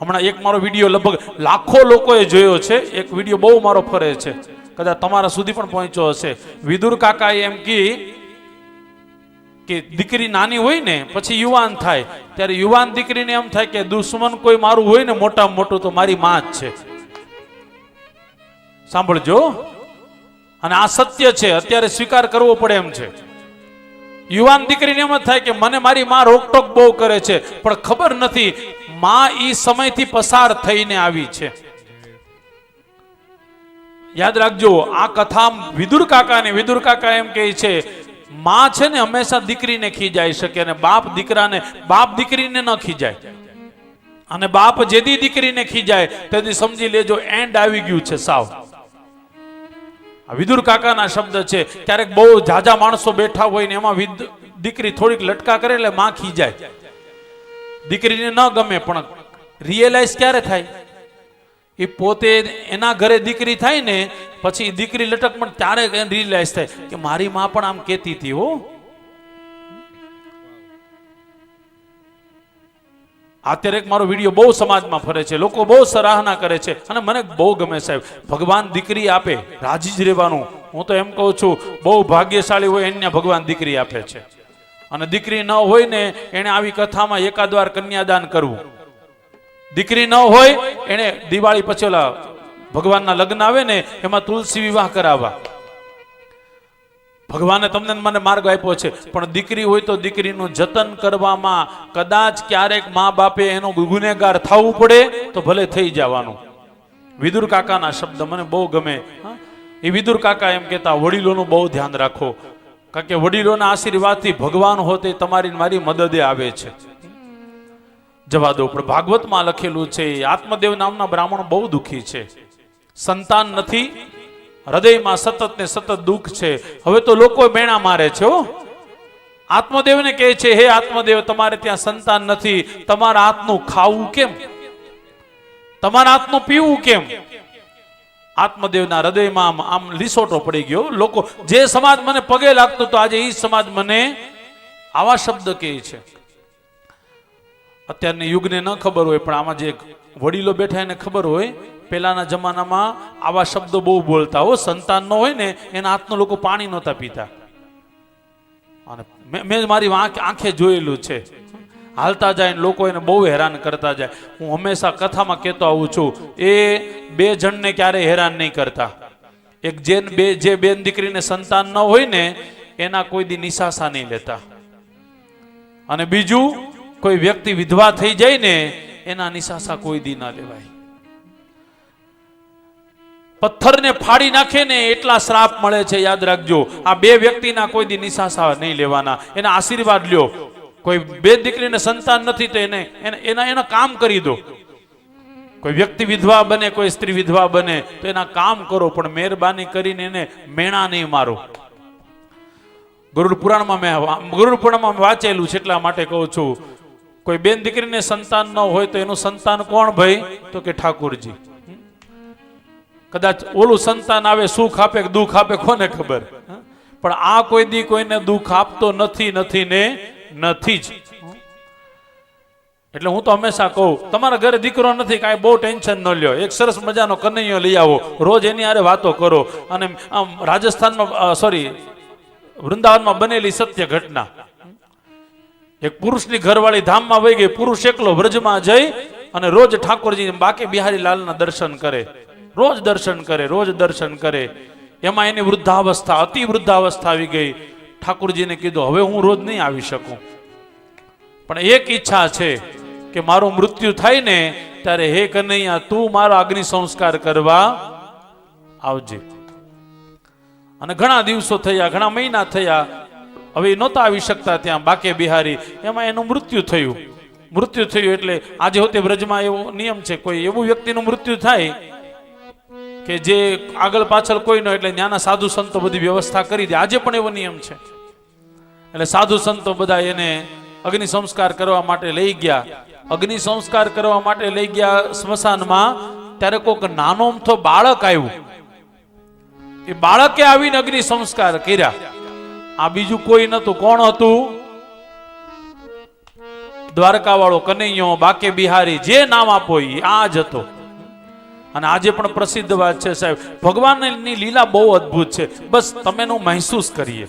હમણાં એક મારો વીડિયો લગભગ લાખો લોકોએ જોયો છે. એક વીડિયો બહુ મારો ફરે છે. કદાચ તમારા સુધી પણ પહોંચ્યો હશે. વિદુર કાકાએ એમ કી કે દીકરી નાની હોય ને, પછી યુવાન થાય. ત્યારે યુવાન દીકરીને એમ થાય કે દુશ્મન કોઈ મારું હોય ને મોટામાં મોટું તો મારી માં જ છે. સાંભળજો. અને આ સત્ય છે. અત્યારે સ્વીકાર કરવો પડે એમ છે. યુવાન દીકરીને એમ જ થાય કે મને મારી માં રોકટોક બહુ કરે છે. પણ ખબર નથી, માં ઈ સમયથી પસાર થઈને આવી છે. યાદ રાખજો, આ કથા વિદુર કાકા ને વિદુર કાકા એમ કહે છે, માં છે ને હંમેશા દીકરીને ખીજાઈ શકે અને બાપ દીકરાને, બાપ દીકરીને ન ખીજાય. અને બાપ જેદી દીકરીને ખીજાય તેથી સમજી લેજો એન્ડ આવી ગયું છે સાવ. વિદુર કાકાના શબ્દ છે. ક્યારેક બહુ જાજા માણસો બેઠા હોય ને એમાં દીકરી થોડીક લટકા કરે એટલે માં જાય. દીકરીને ન ગમે પણ રિયલાઇઝ ક્યારે થાય? એ પોતે એના ઘરે દીકરી થાય ને, પછી દીકરી લટક પણ ત્યારે રિયલાઇઝ થાય કે મારી માં પણ આમ કહેતી હતી હો. અત્યારે એક મારો વીડિયો બહુ સમાજમાં ફરે છે, લોકો બહુ સરાહના કરે છે અને મને બહુ ગમે સાહેબ. ભગવાન દીકરી આપે, રાજી જ રહેવાનું. હું તો એમ કહું છું, બહુ ભાગ્યશાળી હોય એને ભગવાન દીકરી આપે છે. અને દીકરી ન હોય ને એને આવી કથામાં એકાદ વાર કન્યાદાન કરવું. દીકરી ન હોય એને દિવાળી પછી ભગવાનના લગ્ન આવે ને, એમાં તુલસી વિવાહ કરાવવા. ભગવાને તમને મને માર્ગ આપ્યો છે. પણ દીકરી હોય તો દીકરીનું જતન કરવામાં કદાચ ક્યારેક મા બાપે એનો ગુનેગાર થવું પડે તો ભલે થઈ જવાનું. વિદુર કાકાના શબ્દ મને બહુ ગમે. એ વિદુર કાકા એમ કહેતા, વડીલોનું બહુ ધ્યાન રાખો. કારણ કે વડીલોના આશીર્વાદથી ભગવાન હોતે તમારી મારી મદદે આવે છે. જવા દો પણ ભાગવતમાં લખેલું છે આત્મદેવ નામના બ્રાહ્મણ બહુ દુઃખી છે. સંતાન નથી હૃદયમાં સતત ને સતત દુઃખ છે. હવે તો લોકો મેણા મારે છે હો. આત્મદેવને કહે છે, હે આત્મદેવ, તમારે ત્યાં સંતાન નથી. તમારા હાથનું ખાવું કેમ? તમારા હાથનું પીવું કેમ? આત્મદેવના હૃદયમાં આમ લીસોટો પડી ગયો. લોકો જે સમાજ મને પગે લાગતો તો આજે એ સમાજ મને આવા શબ્દ કહે છે. અત્યારની યુગને ન ખબર હોય, પણ આમાં જે વડીલો બેઠા એને ખબર હોય પહેલાના જમાનામાં આવા શબ્દો બહુ બોલતા હો. સંતાન ન હોય ને, એના હાથનું લોકો પાણી નહોતા પીતા. અને મેં મારી આંખે જોયેલું છે. હાલતા જાય ને લોકો એને બહુ હેરાન કરતા જાય. હું હંમેશા કથામાં કહેતો આવું છું, એ બે જણને ક્યારેય હેરાન નહીં કરતા. એક જેન બે, જે બેન દીકરીને સંતાન ન હોય ને, એના કોઈ દી નિશાસા નહીં લેતા. અને બીજું, કોઈ વ્યક્તિ વિધવા થઈ જાય ને, એના નિશાસા કોઈ દી ના લેવાય. પથ્થરને ફાડી નાખે ને એટલા શ્રાપ મળે છે, યાદ રાખજો. આ બે વ્યક્તિના કોઈ દી નિશાસા નહીં લેવાના. એના આશીર્વાદ લ્યો. કોઈ બે દીકરીને સંતાન નથી તો એને એને- એના કામ કરી દો. કોઈ વ્યક્તિ વિધવા બને, કોઈ સ્ત્રી વિધવા બને, તો એના કામ કરો, પણ મહેરબાની કરીને એને મેણા નહીં મારો. ગરુડ પુરાણમાં મેં ગરુડ પુરાણમાં વાંચેલું છે, એટલા માટે કહું છું. કોઈ બેન દીકરીને સંતાન ન હોય તો એનું સંતાન કોણ, ભાઈ? તો કે ઠાકુરજી. કદાચ ઓલું સંતાન આવે, સુખ આપે કે દુઃખ આપે, કોને ખબર? પણ આ કોઈ દી કોઈને દુઃખ આપતો નથી નથી ને નથી જ. એટલે હું તો હંમેશા કહું, તમારા ઘરે દીકરો નથી, કાંઈ બહુ ટેન્શન ન લ્યો. એક સરસ મજાનો કનૈયો લઈ આવો. રોજ એની આરે વાતો કરો. અને આમ રાજસ્થાનમાં સોરી વૃંદાવનમાં બનેલી સત્ય ઘટના. એક પુરુષની ઘરવાળી ધામમાં વહી ગઈ. પુરુષ એકલો વ્રજમાં જઈ અને રોજ ઠાકોરજી બાકી બિહારી લાલના દર્શન કરે. રોજ દર્શન કરે, રોજ દર્શન કરે. એમાં એની વૃદ્ધાવસ્થા, અતિ વૃદ્ધાવસ્થા આવી ગઈ. ઠાકુરજીને કીધું, હવે હું રોજ નહીં આવી શકું. પણ એક ઈચ્છા છે કે મારું મૃત્યુ થાય ને, ત્યારે હે કનૈયા, તું મારો અગ્નિ સંસ્કાર કરવા આવજે. અને ઘણા દિવસો થયા, ઘણા મહિના થયા. હવે નહોતા આવી શકતા ત્યાં, બાકે બિહારી. એમાં એનું મૃત્યુ થયું. મૃત્યુ થયું એટલે આજે હોતે વ્રજમાં એવો નિયમ છે, કોઈ એવું વ્યક્તિનું મૃત્યુ થાય કે જે આગળ પાછળ કોઈ ન એટલે ત્યાંના સાધુ સંતો બધી વ્યવસ્થા કરી દે. આજે પણ એવો નિયમ છે. એટલે સાધુ સંતો બધા એને અગ્નિ સંસ્કાર કરવા માટે લઈ ગયા. અગ્નિ સંસ્કાર કરવા માટે લઈ ગયા સ્મશાનમાં. ત્યારે કોઈક નાનો અમથો બાળક આવ્યું. એ બાળકે આવીને અગ્નિ સંસ્કાર કર્યા. આ બીજું કોઈ નતું. કોણ હતું? દ્વારકાવાળો કનૈયો બાકે બિહારી. જે નામ આપો એ આ જ હતો. અને આજે પણ પ્રસિદ્ધ વાત છે સાહેબ. ભગવાનની લીલા બહુ અદ્ભુત છે. બસ તમે એનું મહેસૂસ કરીએ.